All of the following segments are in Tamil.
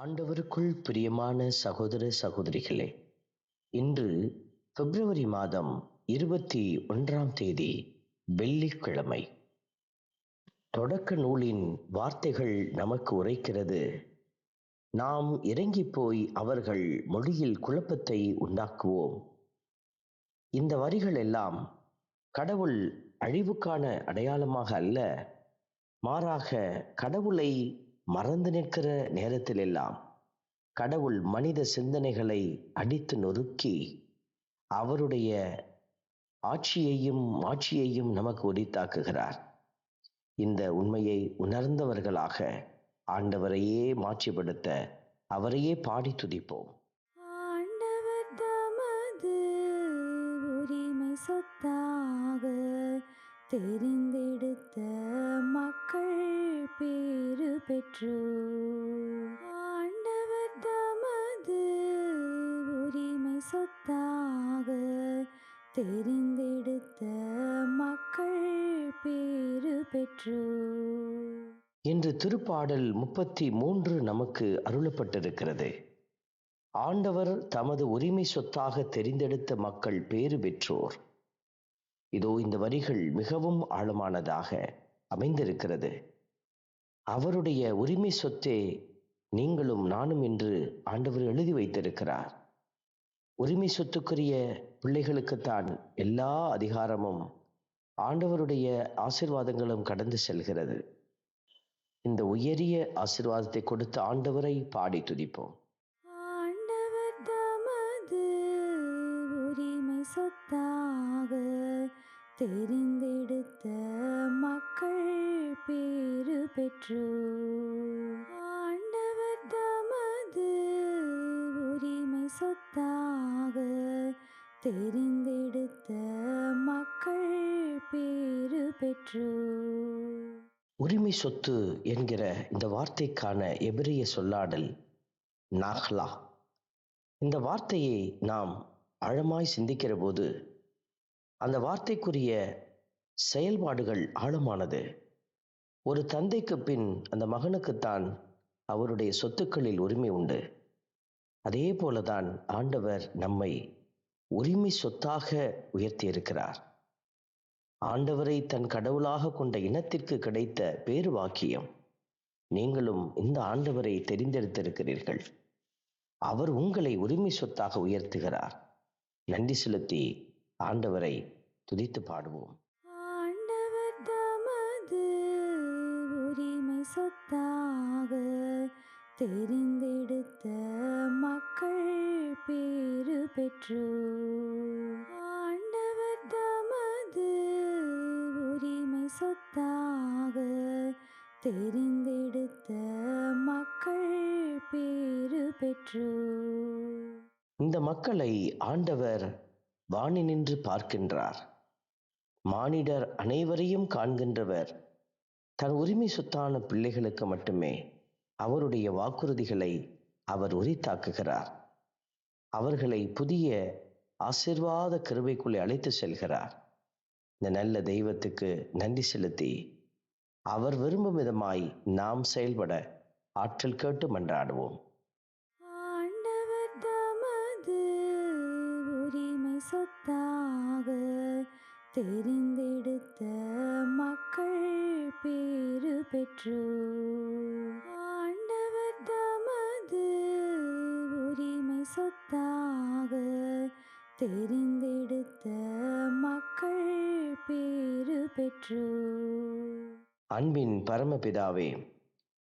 ஆண்டவருக்குள் பிரியமான சகோதர சகோதரிகளே இன்று பிப்ரவரி மாதம் இருபத்தி ஒன்றாம் தேதி வெள்ளிக்கிழமை. தொடக்க நூலின் வார்த்தைகள் நமக்கு உரைக்கிறது. நாம் இறங்கி போய் அவர்கள் மொழியில் குழப்பத்தை உண்டாக்குவோம். இந்த வரிகள் எல்லாம் கடவுள் அழிவுக்கான அடையாளமாக அல்ல மாறாக கடவுளை மறந்து நிற்கிற நேரத்திலெல்லாம் கடவுள் மனித சிந்தனைகளை அடித்து நொறுக்கி அவருடைய ஆட்சியையும் மாட்சியையும் நமக்கு உரித்தாக்குகிறார். இந்த உண்மையை உணர்ந்தவர்களாக ஆண்டவரையே மாட்சிப்படுத்த அவரையே பாடி துதிப்போம். ஆண்டவர் தமது உரிமை சொத்தாக தெரி சொத்தாக தெரிந்தெடுத்த மக்கள் பேறு பெற்றோர் இன்று திருப்பாடல் முப்பத்தி மூன்று நமக்கு அருளப்பட்டிருக்கிறது. ஆண்டவர் தமது உரிமை சொத்தாக தெரிந்தெடுத்த மக்கள் பேறு பெற்றோர். இதோ இந்த வரிகள் மிகவும் ஆழமானதாக அமைந்திருக்கிறது. அவருடைய உரிமை சொத்தே நீங்களும் நானும் என்று ஆண்டவர் எழுதி வைத்திருக்கிறார். உரிமை சொத்துக்குரிய பிள்ளைகளுக்குத்தான் எல்லா அதிகாரமும் ஆண்டவருடைய ஆசிர்வாதங்களும் கடந்து செல்கிறது. இந்த உயரிய ஆசிர்வாதத்தை கொடுத்த ஆண்டவரை பாடி துதிப்போம். ஆண்டவர் தமது உரிமை சொத்தாக தெரிந்தெடுத்த மக்கள் பேறு பெற்றோர். தெரிந்தெடுத்த மக்கள் பேரு பெற்றோர். உரிமை சொத்து என்கிற இந்த வார்த்தைக்கான எபிரிய சொல்லாடல் நாஹ்லா. இந்த வார்த்தையை நாம் ஆழமாய் சிந்திக்கிற போது அந்த வார்த்தைக்குரிய செயல்பாடுகள் ஆழமானது. ஒரு தந்தைக்கு பின் அந்த மகனுக்குத்தான் அவருடைய சொத்துக்களில் உரிமை உண்டு. அதே போலதான் ஆண்டவர் நம்மை உரிமை சொத்தாக உயர்த்தியிருக்கிறார். ஆண்டவரை தன் கடவுளாக கொண்ட இனத்திற்கு கிடைத்த பேரு வாக்கியம். நீங்களும் இந்த ஆண்டவரை தெரிந்தெடுத்திருக்கிறீர்கள். அவர் உங்களை உரிமை சொத்தாக உயர்த்துகிறார். நன்றி செலுத்தி ஆண்டவரை துதித்து பாடுவோம். ஆண்டவர் தமது உரிமை சொத்தாக தெரிந்தெடுத்த மக்கள் பேறு பெற்று ஆண்டவர் தமது உரிமை சொத்தாக தெரிந்தெடுத்த மக்கள் பேறு பெற்று இந்த மக்களை ஆண்டவர் வாணி நின்று பார்க்கின்றார். மானிடர் அனைவரையும் காண்கின்றவர். தன் உரிமை சொத்தான பிள்ளைகளுக்கு மட்டுமே அவருடைய வாக்குறுதிகளை அவர் உரித்தாக்குகிறார். அவர்களை புதிய ஆசிர்வாத கிருபைக்குள்ளே அழைத்து செல்கிறார். இந்த நல்ல தெய்வத்துக்கு நன்றி செலுத்தி அவர் விரும்பும் விதமாய் நாம் செயல்பட ஆற்றல் கேட்டு மன்றாடுவோம் ஆண்டவர் தமது உரிமை சொத்தாக தெரிந்தெடுத்த மக்கள் பேறு பெற்றோர். தெரிந்தெடுத்த மக்கள் பேரு பெற்றோர். அன்பின் பரமபிதாவே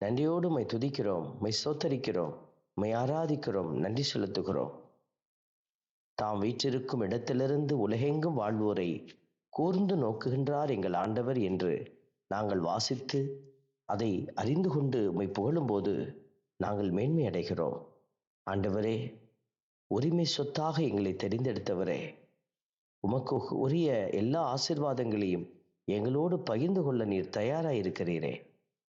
நன்றியோடு மை துதிக்கிறோம் மை சோத்தரிக்கிறோம் மை ஆராதிக்கிறோம் நன்றி செலுத்துகிறோம். தாம் வீற்றிருக்கும் இடத்திலிருந்து உலகெங்கும் வாழ்வோரை கூர்ந்து நோக்குகின்றார் எங்கள் ஆண்டவர் என்று நாங்கள் வாசித்து அதை அறிந்து கொண்டு உம்மை புகழும்போது நாங்கள் மேன்மை அடைகிறோம் ஆண்டவரே உரிமை சொத்தாக எங்களை தெரிந்தெடுத்தவரே. உமக்கு உரிய எல்லா ஆசிர்வாதங்களையும் எங்களோடு பகிர்ந்து கொள்ள நீர் தயாராக இருக்கிறீரே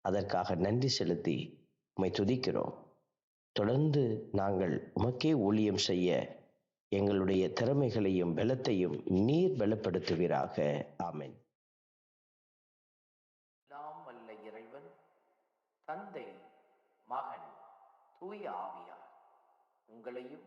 அதற்காக நன்றி செலுத்தி உம்மை துதிக்கிறோம். தொடர்ந்து நாங்கள் உமக்கே ஊழியம் செய்ய எங்களுடைய திறமைகளையும் பலத்தையும் நீர் பலப்படுத்துவீராக. ஆமென். அல்ல இறைவன் தந்தை மகன் தூய ஆவியார் உங்களையும்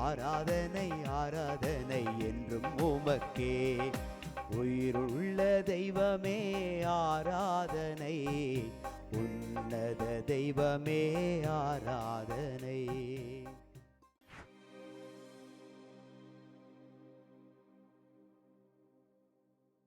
ஆராதனை ஆராதனை என்றும் உமக்கு